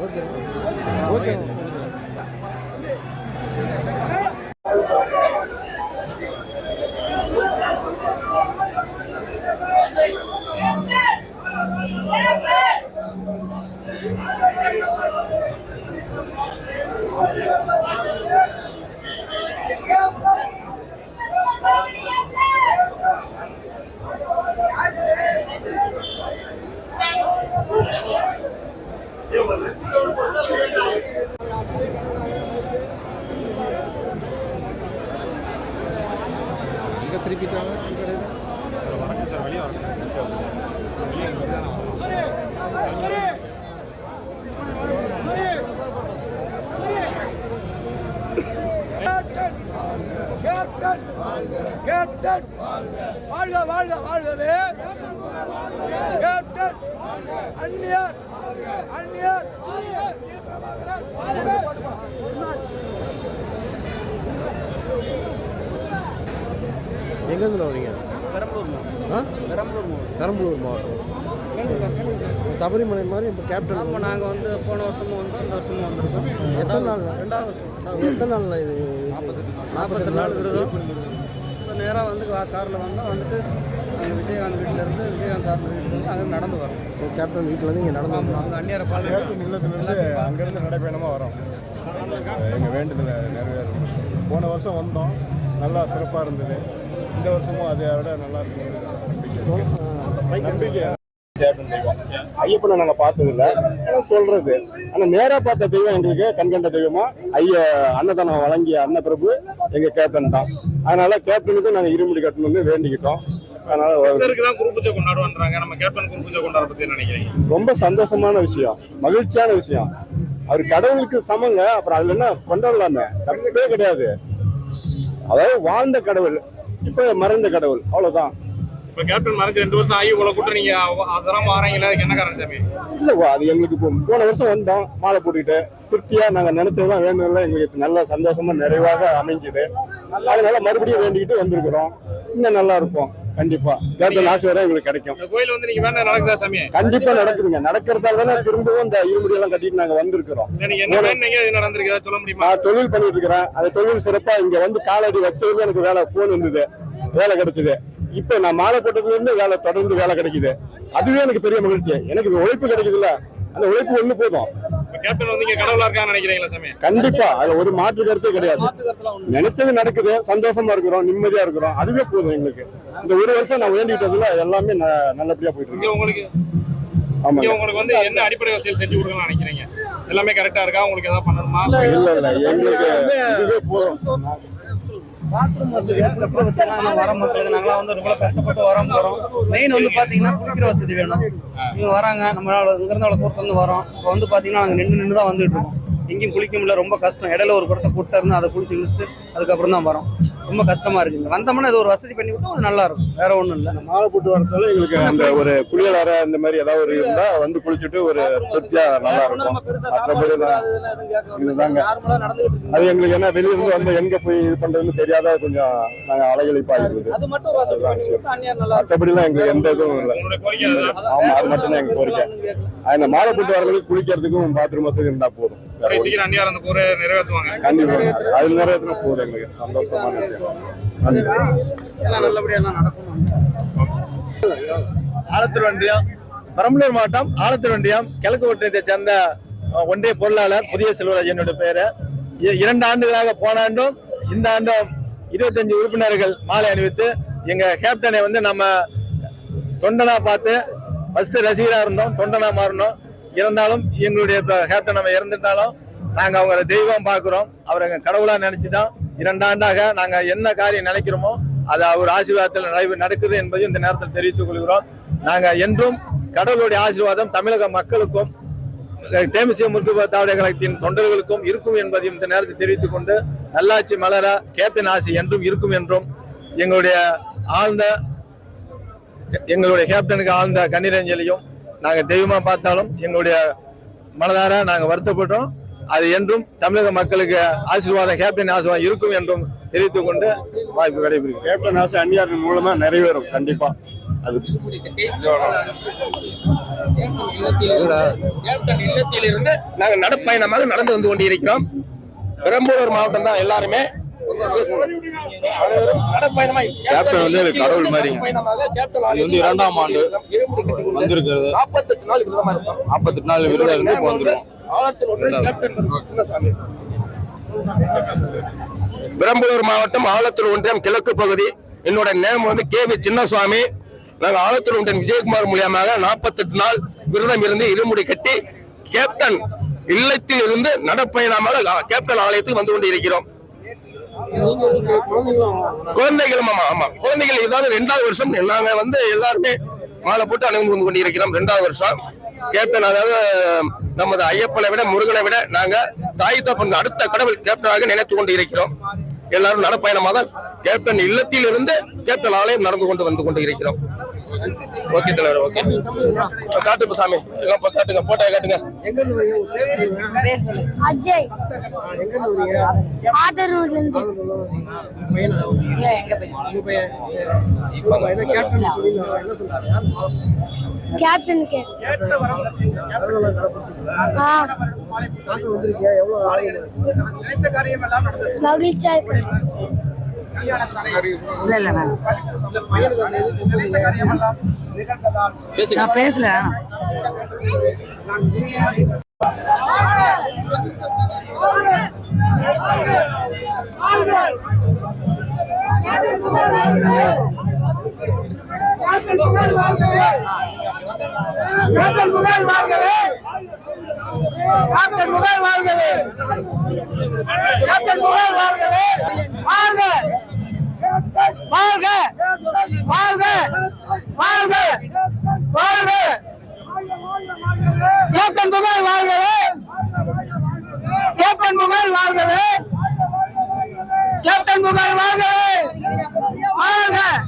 Okay okay captain. Captain. வாழ்க வாழ்க வாழ்கவே. கேப்டன். அந்நியர். அந்நியர். எங்கேருந்து வரீங்க பெரம்பலூர் ஆ? பெரம்பலூர் பெரம்பலூர் மாவட்டம். சபரிமலை மாதிரி இப்போ கேப்டன் ஆமாம் நாங்கள் வந்து போன வருஷமும் வந்தோம் இந்த வருஷமும் வந்திருக்கோம். எத்தனை நாள்? ரெண்டாவது வருஷம் எத்தனை நாள். இது நாற்பத்தி நாலு விருதம் இப்போ நேராக வந்து காரில் வந்தோம் வந்துட்டு அங்கே விஜயகாந்த் வீட்டிலேருந்து விஜயகாந்த் சார் வீட்டுக்கு வந்து அங்கே நடந்து வரோம். கேப்டன் வீட்டிலேருந்து இங்கே நடந்து ஆமாம் அங்கே அந்நியரை பால் இல்லத்துலேருந்து அங்கேருந்து நடைப்பயணமாக வரோம். எங்கள் வேண்டுதல் நிறைவேறும் போன வருஷம் வந்தோம். நல்லா சிறப்பாக இருந்தது. இந்த வருஷமும் அதை விட நல்லா இருக்கும் நம்பிக்கை ஐயப்பனை நாங்கள் பார்த்ததில்ல. ஆனால் சொல்றது. ஆனால் நேராக பார்த்த தெய்வம் எங்களுக்கு கண்கண்ட தெய்வமா? ஐய அன்னதானம் வழங்கிய அன்னப்பிரபு எங்கள் கேப்டன் தான். அதனால கேப்டனுக்கு நாங்கள் இருமுடி கட்டணும்னு வேண்டிக்கிட்டோம். அதனால ரொம்ப சந்தோஷமான விஷயம். மகிழ்ச்சியான விஷயம். அவர் கடவுளுக்கு சமங்க. அப்புறம் அதுல என்ன கொண்டாடலாமே? தப்பே கிடையாது. அதாவது வாழ்ந்த கடவுள். இப்ப மறைந்த கடவுள். அவ்வளவுதான். இப்ப கேப்டன் மறைஞ்சு ரெண்டு வருஷம் ஆகி இவ்வளவு கூட்டம் நீங்க அதெல்லாம் மாறீங்களா அதுக்கு என்ன காரணம் சாமி? இல்ல வா, அது எங்களுக்கு போன வருஷம் வந்தோம். மாலை போட்டுக்கிட்டு திருப்தியா நாங்க நினைச்சதுதான் வேண்டுதல எங்களுக்கு நல்ல சந்தோஷமா நிறைவாக அமைஞ்சது. அதனால மறுபடியும் வேண்டிக்கிட்டு வந்திருக்கிறோம். இன்னும் நல்லா இருப்போம். கண்டிப்பா. கேப்டன் ஆசீர்வாதம் எங்களுக்கு கிடைக்கும். கோயில் வந்து நீங்க வேண்டாம் நடக்குதா சாமி? கண்டிப்பா நடக்குதுங்க. நடக்கிறதால தானே திரும்பவும் இந்த இருமுடி எல்லாம் கட்டிட்டு நாங்க வந்திருக்கிறோம். நடந்திருக்கு? சொல்ல முடியுமா? நான் தொழில் பண்ணிட்டு இருக்கிறேன். அந்த தொழில் சிறப்பா இங்க வந்து காலடி வச்சதுமே எனக்கு வேலை போன் வந்தது. வேலை கிடைச்சது. இப்ப நான் மாலை போட்டதுல இருந்து வேலை தொடர்ந்து வேலை கிடைக்குது. அதுவே எனக்கு பெரிய மகிழ்ச்சி. எனக்கு உழைப்பு கிடைக்குதுல்ல. அந்த உழைப்பு ஒண்ணு போதும். கண்டிப்பா. அதுல ஒரு மாற்று கருத்தே கிடையாது. நினைச்சது நடக்குது சந்தோஷமா இருக்கிறோம் நிம்மதியா இருக்கிறோம். அதுவே போதும் எங்களுக்கு. இந்த ஒரு வருஷம் நான் வேண்டிக்கிட்டதுல எல்லாமே ந- நல்லபடியா போயிட்டு இருக்கு. உங்களுக்கு ஆமாங்க. இங்க உங்களுக்கு வந்து என்ன அடிப்படை வசதிகள் செஞ்சு கொடுக்கணும்னு நினைக்கிறீங்க? எல்லாமே கரெக்டா இருக்கா? உங்களுக்கு ஏதாவது பண்ணணுமா? இல்ல இல்ல. எங்களுக்கு இதுவே போதும். பாத்ரூம் வசதி குளிக்கிற வசதி வர மக்களுக்கு நாங்களாம் வந்து ரொம்ப கஷ்டப்பட்டு வரோம் போகிறோம் மெயின் வந்து பார்த்தீங்கன்னா குடிக்கிற வசதி வேணும். இவங்க வராங்க. நம்மளால இங்கிருந்து அவ்வளோ தூரத்துலேருந்து வரோம். இப்போ வந்து பார்த்தீங்கன்னா நாங்கள் நின்று நின்று தான் வந்துட்டு இருக்கோம். எங்கேயும் குளிக்க முடியல ரொம்ப கஷ்டம். இடையில ஒரு குடத்தை கூட்ட இருந்து அதை குளிச்சு இழுச்சிட்டு அதுக்கப்புறம் தான் வரோம். ரொம்ப கஷ்டமா இருக்குங்க வந்தோம்னா இது ஒரு வசதி பண்ணி விட்டா அது நல்லா இருக்கும். வேற ஒன்றும் இல்லை. மாலை போட்டு வரதால எங்களுக்கு அந்த ஒரு குளியல் அறை இந்த மாதிரி ஏதாவது ஒரு இருந்தா வந்து குளிச்சுட்டு ஒரு திருப்தியா நல்லா இருக்கும். இதுதாங்க. இருக்கு அது எங்களுக்கு என்ன வெளிய இருந்து வந்து எங்க போய் இது பண்றதுன்னு தெரியாத கொஞ்சம் நாங்க அலைகளிப்பா இருக்குது. மற்றபடி எல்லாம் எங்களுக்கு எந்த இதுவும் இல்லை. ஆமா அது மட்டும் தான் எங்க கோரிக்கை. அந்த மாலை போட்டு வரவங்களுக்கு குளிக்கிறதுக்கும் பாத்ரூம் வசதி இருந்தா போதும். வேற கூடிய சீக்கிரம் அந்நியார் அந்த கூரை நிறைவேற்றுவாங்க. கண்டிப்பா. அது நிறைவேற்றினா போதும் எங்களுக்கு. சந்தோஷமான விஷயம். நன்றி எல்லாம் நல்லபடியா எல்லாம் நடக்கணும். ஆலத்தூர் ஒன்றியம் பெரம்பலூர் மாவட்டம் ஆலத்தூர் ஒன்றியம் கிழக்கு ஒன்றியத்தை சேர்ந்த ஒன்றிய பொருளாளர் புதிய செல்வராஜ் என்னுடைய பேரு இ- இரண்டு ஆண்டுகளாக போன ஆண்டும் இந்த ஆண்டும் இருபத்தஞ்சு உறுப்பினர்கள் மாலை அணிவித்து எங்க கேப்டனை வந்து நம்ம தொண்டனா பார்த்து ஃபர்ஸ்ட் ரசிகரா இருந்தோம் தொண்டனா மாறணும். இருந்தாலும் எங்களுடைய கேப்டன் நம்ம இறந்துட்டாலும் நாங்கள் அவங்கள தெய்வம் பார்க்குறோம். அவரை எங்கள் கடவுளாக நினைச்சு தான் இரண்டாண்டாக நாங்கள் என்ன காரியம் நினைக்கிறோமோ அது அவர் ஆசீர்வாதத்தில் நடைபெ நடக்குது என்பதையும் இந்த நேரத்தில் தெரிவித்துக் கொள்கிறோம். நாங்கள் என்றும் கடவுளுடைய ஆசீர்வாதம் தமிழக மக்களுக்கும் அஹ், தேமிசிய முற்பு திராவிட கழகத்தின் தொண்டர்களுக்கும் இருக்கும் என்பதையும் இந்த நேரத்தில் தெரிவித்துக் கொண்டு நல்லாட்சி மலர கேப்டன் ஆசி என்றும் இருக்கும் என்றும் எங்களுடைய ஆழ்ந்த எங்களுடைய கேப்டனுக்கு ஆழ்ந்த கண்ணீரஞ்சலியும் நாங்கள் தெய்வமாக பார்த்தாலும் எங்களுடைய மனதார நாங்கள் வருத்தப்பட்டோம் அது என்றும் தமிழக மக்களுக்கு ஆசீர்வாதம் கேப்டன் ஆசீர்வாதம் இருக்கும் என்றும் தெரிவித்துக் கொண்டு வாய்ப்பு கிடைப்பிருக்கு கேப்டன் ஆசை அந்நியாரின் மூலமா நிறைவேறும் கண்டிப்பா. அது கேப்டன் இல்லத்திலிருந்து நாங்கள் நடைப்பயணமாக நடந்து வந்து கொண்டிருக்கிறோம். பெரம்பலூர் மாவட்டம் தான் எல்லாருமே கேப்டன் வந்து எனக்கு கடவுள் மாதிரி. இது வந்து இரண்டாம் ஆண்டு வந்திருக்கிறது. நாற்பத்தெட்டு நாள் விரதமா இருந்து இப்போ வந்துடும் பெரம்பலூர் மாவட்டம் ஆலத்தூர் ஒன்றியம் கிழக்கு பகுதி. என்னோட நேம் வந்து கே வி சின்னசுவாமி நாங்கள் ஆலத்தூர் ஒன்றியம் விஜயகுமார் மூலியமாக நாற்பத்தெட்டு நாள் விரதம் இருந்து இருமுடி கட்டி கேப்டன் இல்லத்தில் இருந்து நடப்பயணமாக கேப்டன் ஆலயத்துக்கு வந்து கொண்டு இருக்கிறோம் குழந்தைகள் ஆமா ஆமா. குழந்தைகள் இதாவது ரெண்டாவது வருஷம் நாங்க வந்து எல்லாருமே மாலை போட்டு அணிந்து வந்து கொண்டிருக்கிறோம். ரெண்டாவது வருஷம். கேப்டன் அதாவது நமது ஐயப்பனை விட முருகனை விட நாங்க தாய் தப்பன் அடுத்த கடவுள் கேப்டனாக நினைத்து கொண்டு இருக்கிறோம் எல்லாரும் நடப்பயணமாக கேப்டன் இல்லத்தில் இருந்து கேப்டன் ஆலயம் நடந்து கொண்டு வந்து கொண்டு இருக்கிறோம் ஓகே தலைவர் ஓகே. காட்டுப்ப சாமி. எல்லாம் காட்டுங்க போட்டோ காட்டுங்க. அஜய். ஆதரவுல இருந்து கேப்டனுக்கு ஆ. மகிழ்ச்சியா இருக்கு நான் பேசல கேப்டன் முகால் வாழ்கவே கேப்டன் முகால் வாழ்கவே. கேப்டன் முகால் வாழ்கவே. வாழ்க. வாழ்க. வாழ்க. வாழ்க. வாழ்க. கேப்டன் முகால் வாழ்கவே. கேப்டன் முகால் வாழ்கவே. கேப்டன் முகால் வாழ்கவே. வாழ்க.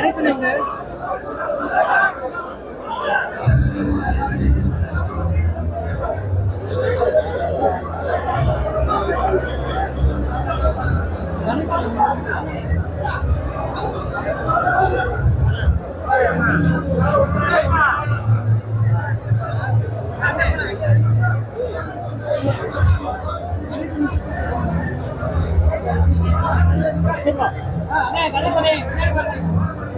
Terima kasih.